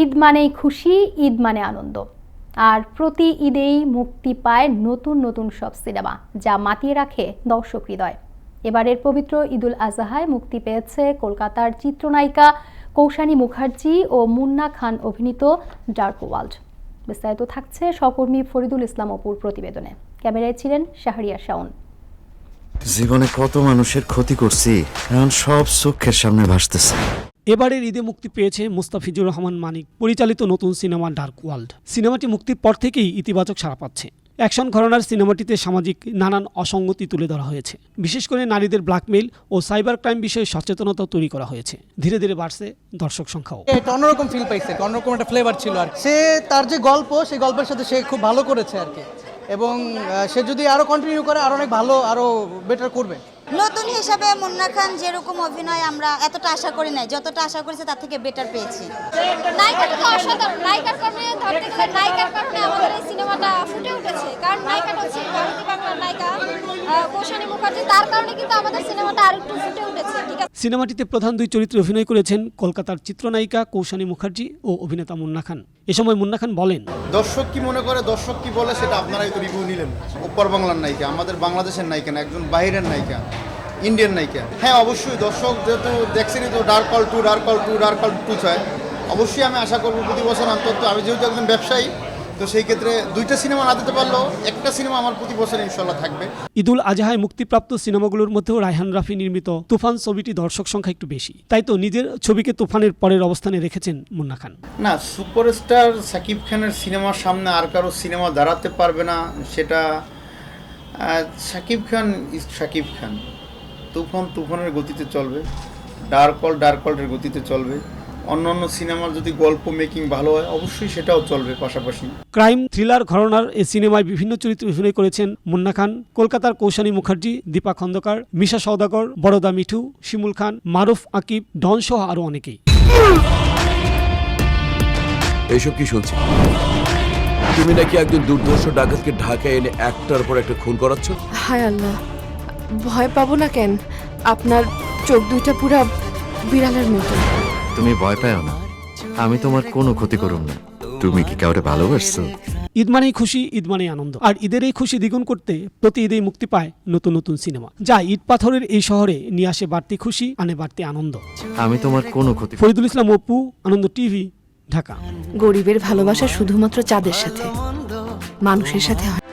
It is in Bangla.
ঈদ মানেই খুশি, ঈদ মানে আনন্দ। আর প্রতি ঈদেই মুক্তি পায় নতুন নতুন সব সিনেমা, যা মাতিয়ে রাখে দর্শক হৃদয়। এবারের পবিত্র ঈদুল আজহায় মুক্তি পেয়েছে কলকাতার চিত্রনায়িকা কৌশানী মুখার্জি ও মুন্না খান অভিনীত ডার্ক ওয়ার্ল্ড বিস্তারিত থাকছে সহকর্মী ফরিদুল ইসলাম অপুর প্রতিবেদনে। ক্যামেরায় ছিলেন শাহরিয়া শাওন। জীবনে কত মানুষের ক্ষতি করছি এখন সব চোখের সামনে ভাসতেছে। এবারের ঈদে মুক্তি পেয়েছে মুস্তাফিজুর রহমান মানিক, পরিচালিত নতুন সিনেমা ডার্ক ওয়ার্ল্ড। সিনেমাটি মুক্তির পর থেকেই ইতিবাচক সাড়া পাচ্ছে। অ্যাকশন ঘরানার সিনেমাটিতে সামাজিক নানান অসঙ্গতি তুলে ধরা হয়েছে। বিশেষ করে নারীদের ব্ল্যাকমেইল ও সাইবার ক্রাইম বিষয়ে সচেতনতা তৈরি করা হয়েছে। ধীরে ধীরে বাড়ছে দর্শক সংখ্যাও। একটা অন্যরকম ফিল পাইছে, অন্যরকম একটা ফ্লেভার ছিল আর সে তার যে গল্প, সেই গল্পের সাথে সে খুব ভালো করেছে আর কি। এবং সে যদি আরও কন্টিনিউ করে, আরও অনেক ভালো, আরও বেটার করবে। নতুন হিসাবে মুন্না খান যেরকম অভিনয় আমরা এতটা আশা করি নাই, যতটা আশা করেছি তার থেকে বেটার পেয়েছি। তো অসাধারণ। নায়িকার কারণে ধরতে গেলে, নায়িকার কারণে আমাদের সিনেমাটা ফুটে উঠেছে। কারণ নায়িকাটা হচ্ছে মুখার্জি তার কারণে কিন্তু আমাদের সিনেমাটা আরেকটু ফুটে উঠেছে ঠিক আছে? সিনেমাটিতে প্রধান দুই চরিত্রে অভিনয় করেছেন কলকাতার চিত্রনায়িকা কৌশানী মুখার্জি ও অভিনেতা মুন্না খান। এ সময় মুন্না খান বলেন দর্শক কি মনে করে দর্শক কি বলে সেটা আপনারাই তো রিভিউ নিলেন। ওপর বাংলার নায়িকা আমাদের বাংলাদেশের নায়িকা না একজন বাইরের নায়িকা ইন্ডিয়ান নায়িকা। হ্যাঁ অবশ্যই দর্শক যেহেতু দেখছেনই তো dark call two dark call two dark call two ছয়। অবশ্যই আমি আশা করব প্রতি বছর অন্তত আমি যেহেতু একজন ব্যবসায়ী তো সেই ক্ষেত্রে দুইটা সিনেমা না দিতে পারলেও একটা সিনেমা আমার প্রতি বছর ইনশাল্লাহ থাকবে। ঈদুল আজহায় মুক্তিপ্রাপ্ত সিনেমাগুলোর মধ্যেও রায়হান রাফি নির্মিত তুফান ছবিটি দর্শক সংখ্যা একটু বেশি। তাই তো নিজের ছবিকে তুফানের পরের অবস্থানে রেখেছেন মুন্না খান। না সুপারস্টার সাকিব খানের সিনেমার সামনে আর কারও সিনেমা দাঁড়াতে পারবে না সেটা সাকিব খান ইজ সাকিব খান। তুফান তুফানের গতিতে চলবে ডার্ক কল ডার্ক গতিতে চলবে। অন্য অন্য সিনেমার যদি গল্প মেকিং ভালো হয় অবশ্যই সেটাও চলবে পাশাপাশি। ক্রাইম থ্রিলার ঘরনার এই সিনেমায় বিভিন্ন চরিত্রে অভিনয় করেছেন মুন্না খান। কলকাতার কৌশানী মুখার্জি দীপা খন্দকার মিশা সওদাগর বড়দা মিঠু শিমুল খান মারুফ আকিব ডন সহ আরও অনেকেই। এইসব কি শুনছি? তুমি নাকি একজন দুর্ধর্ষ ডাকাতকে ঢাকায় এনে একটার পর একটা খুন করাচ্ছ? হায় আল্লাহ ভয় পাবো না কেন? আপনার চোখ দুইটা পুরা বিড়ালের মতো। তুমি ভয় পাও না। আমি তোমার কোনো ক্ষতি করুম না। তুমি কি কাউরে ভালোবাসছো? ঈদ মানেই খুশি ঈদ মানেই আনন্দ। আর ঈদের এই খুশি দ্বিগুণ করতে প্রতি ঈদেই মুক্তি পায় নতুন নতুন সিনেমা। যা ঈদ পাথরের এই শহরে নিয়ে আসে বাড়তি খুশি আনে বাড়তি আনন্দ। আমি তোমার কোনো ক্ষতি ফরিদুল ইসলাম অপু আনন্দ টিভি ঢাকা। গরিবের ভালোবাসা শুধুমাত্র চাঁদের সাথে। মানুষের সাথে হয়।